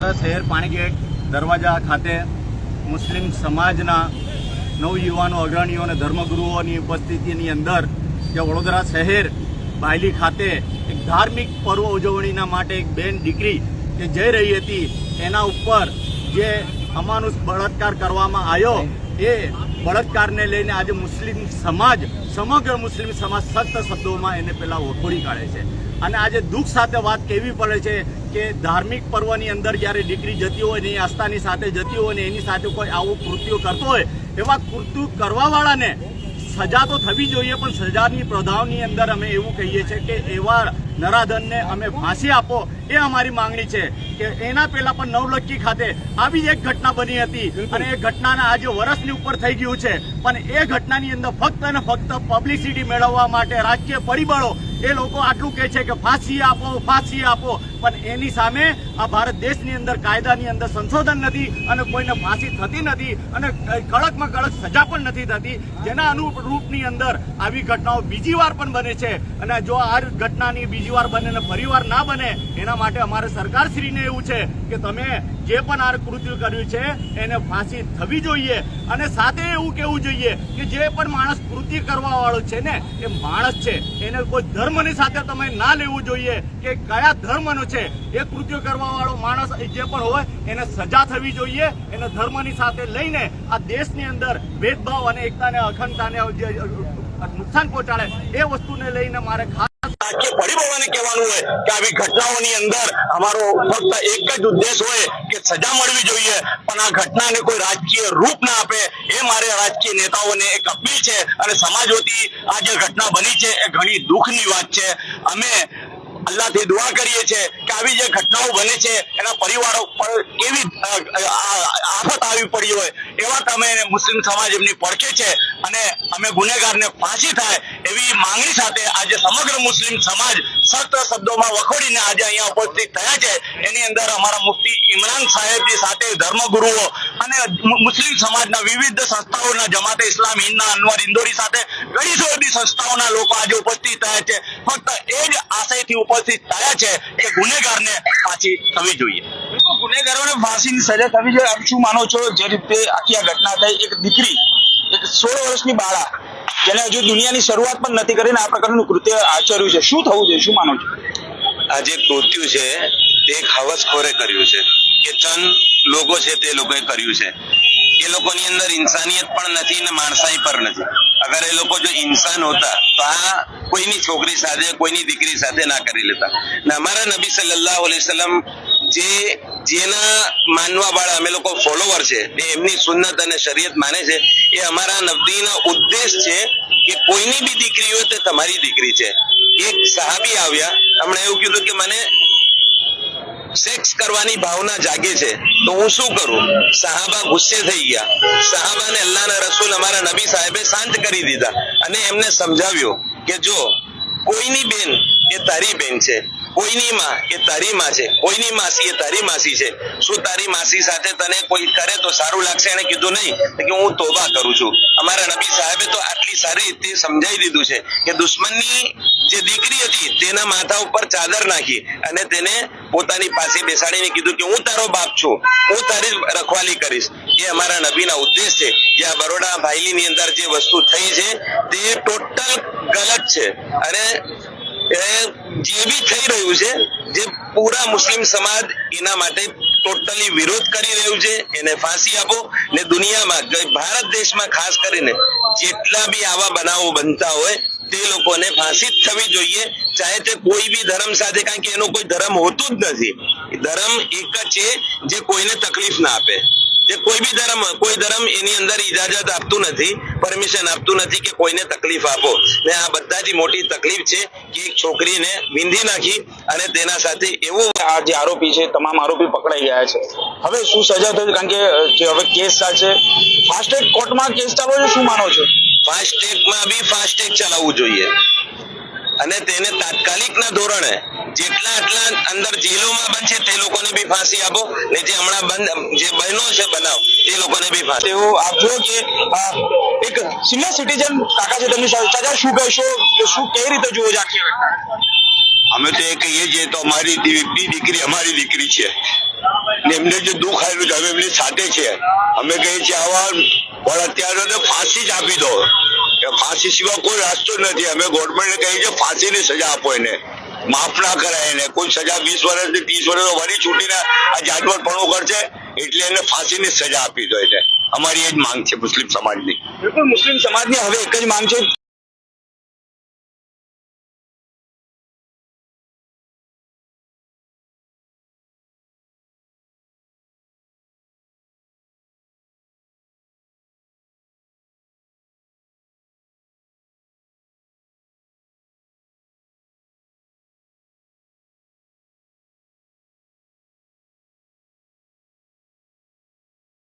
શહેર પાણીગેટ દરવાજા ખાતે મુસ્લિમ સમાજના નવયુવાનો, અગ્રણીઓ અને ધર્મગુરુઓની ઉપસ્થિતિની અંદર જે વડોદરા શહેર બાયલી ખાતે એક ધાર્મિક પર્વ ઉજવણીના માટે એક બેન દીકરી જે જઈ રહી હતી, એના ઉપર જે અમાનુષ બળાત્કાર કરવામાં આવ્યો, એ બળાત્કારને લઈને આજે મુસ્લિમ સમાજ, સમગ્ર મુસ્લિમ સમાજ સખ્ત શબ્દોમાં એને પેલા વખોડી કાઢે છે. અને આજે દુઃખ સાથે વાત કેવી પડે છે કે ધાર્મિક પર્વની અંદર જ્યારે દીકરી જતી હોય ને એ આસ્થાની સાથે જતી હોય ને એની સાથે કોઈ આવું કૃત્યો કરતો હોય એવા કૃત્યુ કરવાવાળાને સજા તો થવી જોઈએ પણ સજાની પ્રધાવની અંદર અમે એવું કહીએ છીએ કે એવા નરાધનને અમે ફાંસી આપો એ અમારી માંગણી છે કે એના પહેલા પણ નવલક્કી ખાતે આવી જ એક ઘટના બની હતી અને એ ઘટનાના આજે વર્ષની ઉપર થઈ ગયું છે. પણ એ ઘટનાની અંદર ફક્ત અને ફક્ત પબ્લિસિટી મેળવવા માટે રાજકીય પરિબળો એ લોકો આટલું કહે છે કે ફાંસી આપો ફાંસી આપો. પણ એની સામે આ ભારત દેશની અંદર, કાયદાની અંદર સંશોધન નથી અને કોઈને ફાંસી થતી નથી અને કડકમાં કડક સજા પણ નથી થતી. જેના અનુરૂપની અંદર આવી ઘટનાઓ બીજી વાર પણ બને છે. અને જો આ ઘટનાની બીજી વાર બને ફરી વાર ના બને, એના માટે અમારે સરકારશ્રીને એવું છે કે તમે જે પણ આ કૃત્ય કર્યું છે, એને ફાંસી થવી જોઈએ. અને સાથે એવું કહેવું જોઈએ કે જે પણ માણસ કૃત્ય કરવા વાળો છે ને, એ માણસ છે. એને કોઈ ધર્મની સાથે તમે ના લેવું જોઈએ કે કયા ધર્મનો છે. એ કૃત્ય કરવા વાળો માણસ જે પણ હોય, એને સજા થવી જોઈએ. એને ધર્મની સાથે લઈને આ દેશની અંદર ભેદભાવ અને એકતાને અખંડતાને નુકસાન પહોંચાડે, એ વસ્તુને લઈને મારે રાજકીય પરિબળોને કહેવાનું હોય કે આવી ઘટનાઓની અંદર અમારો ફક્ત એક જ ઉદ્દેશ હોય કે સજા મળવી જોઈએ. પણ આ ઘટનાને કોઈ રાજકીય રૂપ ના આપે એ મારે રાજકીય નેતાઓને એક અપીલ છે અને સમાજ વતી આ જે ઘટના બની છે એ ઘણી દુઃખની વાત છે. અમે અલ્લાહથી દુઆ કરીએ છીએ કે આવી જે ઘટનાઓ બને છે એના પરિવારો પર કેવી આફત આવી પડી હોય એવા તમે મુસ્લિમ સમાજ એમની પડખે છે અને અમે ગુનેગારને ફાંસી થાય એવી માંગણી સાથે આજે સમગ્ર મુસ્લિમ સમાજ સખ્ત શબ્દોમાં વખોડીને આજે અહીંયા ઉપસ્થિત થયા છે. એની અંદર અમારા મુફતી ઇમરાન સાહેબની સાથે ધર્મગુરુઓ અને મુસ્લિમ સમાજના વિવિધ સંસ્થાઓના જમાતે ઇસ્લામ હિંદના અનવર ઇન્દોરી સાથે ઘણી બધી સંસ્થાઓના લોકો આજે ઉપસ્થિત થયા છે. ફક્ત એ જ આશયથી ઉપસ્થિત થયા છે કે ગુનેગારને પાછી થવી જોઈએ. ગુનેગારોને ફાંસીની સજા થવી જોઈએ. આપ શું માનો છો? જે રીતે આખી આ ઘટના થઈ. એક દીકરી, એક સોળ વર્ષની બાળા જેને હજુ દુનિયાની શરૂઆત પણ નથી કરીને આ પ્રકારનું કૃત્ય આચર્યું છે. શું થવું જોઈએ? શું માનો છો? આ જે કૃત્યુ છે, તે હવસખોરે કર્યું છે. કે ચંદ લોકો છે, તે લોકોએ કર્યું છે. એ લોકોની અંદર ઇન્સાનિયત પણ નથી ને માણસાઈ પણ નથી. અગર એ લોકો જો ઇન્સાન હોતા, તો આ કોઈની છોકરી સાથે, કોઈની દીકરી સાથે ના કરી લેતા. ને અમારા નબી સલ્લલ્લાહુ અલૈહિ જે જેના માનવા વાળા અમે લોકો ફોલોવર છે એમની સુન્નત અને શરીયત માને છે, એ અમારા નબીનો ઉદ્દેશ છે કે કોઈની બી દીકરી હોય તે તમારી દીકરી છે. એક સાહાબી આવ્યા, હમણાં એવું કીધું કે મને સેક્સ કરવાની ભાવના જાગે છે, તો હું શું કરું? સાહાબા ગુસ્સે થઈ ગયા. સાહાબાને અલ્લાહના રસૂલ અમારા નબી સાહેબે શાંત કરી દીધા અને એમને સમજાવ્યું કે જો કોઈની બેન એ તારી બેન છે કોઈની માં, એ તારી માં કોઈની માસી એ તારી માસી છે. શું તારી માસી સાથે તને કોઈ કરે તો સારું લાગશે? એને કીધું નહીં. કે હું તોબા કરું છું. અમારા નબી સાહેબે તો આટલી સારી રીતે સમજાવી દીધું છે કે દુશ્મનની જે દીકરી હતી, તેના માથા ઉપર ચાદર નાખી અને તેને પોતાની પાસે બેસાડીને કીધું કે હું તારો બાપ છું. હું તારી રખવાલી કરીશ. એ અમારા નબીના ઉદ્દેશ છે. જે આ બરોડા ભાઈલીની અંદર જે વસ્તુ થઈ છે, તે ટોટલ ગલત છે. અને જે બી થઈ રહ્યું છે, જે પૂરા મુસ્લિમ સમાજ એના માટે ટોટલી વિરોધ કરી રહ્યું છે, એને ફાંસી આપો ને દુનિયામાં ભારત દેશમાં ખાસ કરીને જેટલા બી આવા બનાવો બનતા હોય, તે લોકોને ફાંસી જ થવી જોઈએ, ચાહે તે કોઈ બી ધર્મ સાથે, કારણ કે એનો કોઈ ધર્મ હોતું જ નથી. ધર્મ એક જ છે જે કોઈને તકલીફ ના આપે. જે કોઈ બી ધર્મ, કોઈ ધર્મ એની અંદર ઇજાજત આપતું નથી, પરમિશન આપતું નથી કે કોઈને તકલીફ આપો. ને આ બધાથી મોટી તકલીફ છે કે એક છોકરીને વિંધી નાખી અને તેના સાથે એવું આ જે આરોપી છે, તમામ આરોપી પકડાઈ ગયા છે. હવે શું સજા થશે કારણ કે જે હવે કેસ ચાલશે ફાસ્ટ ટ્રેક કોર્ટમાં કેસ ચાલવો છે શું માનો છો? ફાસ્ટ ટ્રેકમાં બી ફાસ્ટ ટ્રેક ચલાવવું જોઈએ. અને તેને તાત્કાલિકના ધોરણે જેટલા આટલા અંદર જેલોમાં બનશે તે લોકોને બી ફાંસી આપો. ને જે હમણાં બંધ, જે બહેનો છે બનાવ, તે લોકોને બી ફાંસી. એવું આપ જો કે એક સિનિયર સિટીઝન કાકા છે તેમની સાથે, ચાચા, શું કહેશો? શું કઈ રીતે જુઓ છો આખી અમે તો એ કહીએ છીએ, તો અમારી દીકરી અમારી દીકરી છે. ને એમને જે દુઃખ આવેલું છે, અમે એમની સાથે છે. અમે કહીએ છીએ, આવા અત્યારે ફાંસી જ આપી દો. ફાંસી સિવાય કોઈ રાસ્તો નથી. અમે ગવર્મેન્ટને કહીએ છીએ, ફાંસીની સજા આપો એને. માફ ના કરાય એને. કોઈ સજા વીસ વર્ષની, ત્રીસ વર્ષ વળી છૂટીને આ જાનવરપણું કરશે, એટલે એને ફાંસીની સજા આપી દો એને. અમારી એ જ માંગ છે મુસ્લિમ સમાજની. બિલકુલ, મુસ્લિમ સમાજની હવે એક જ માંગ છે.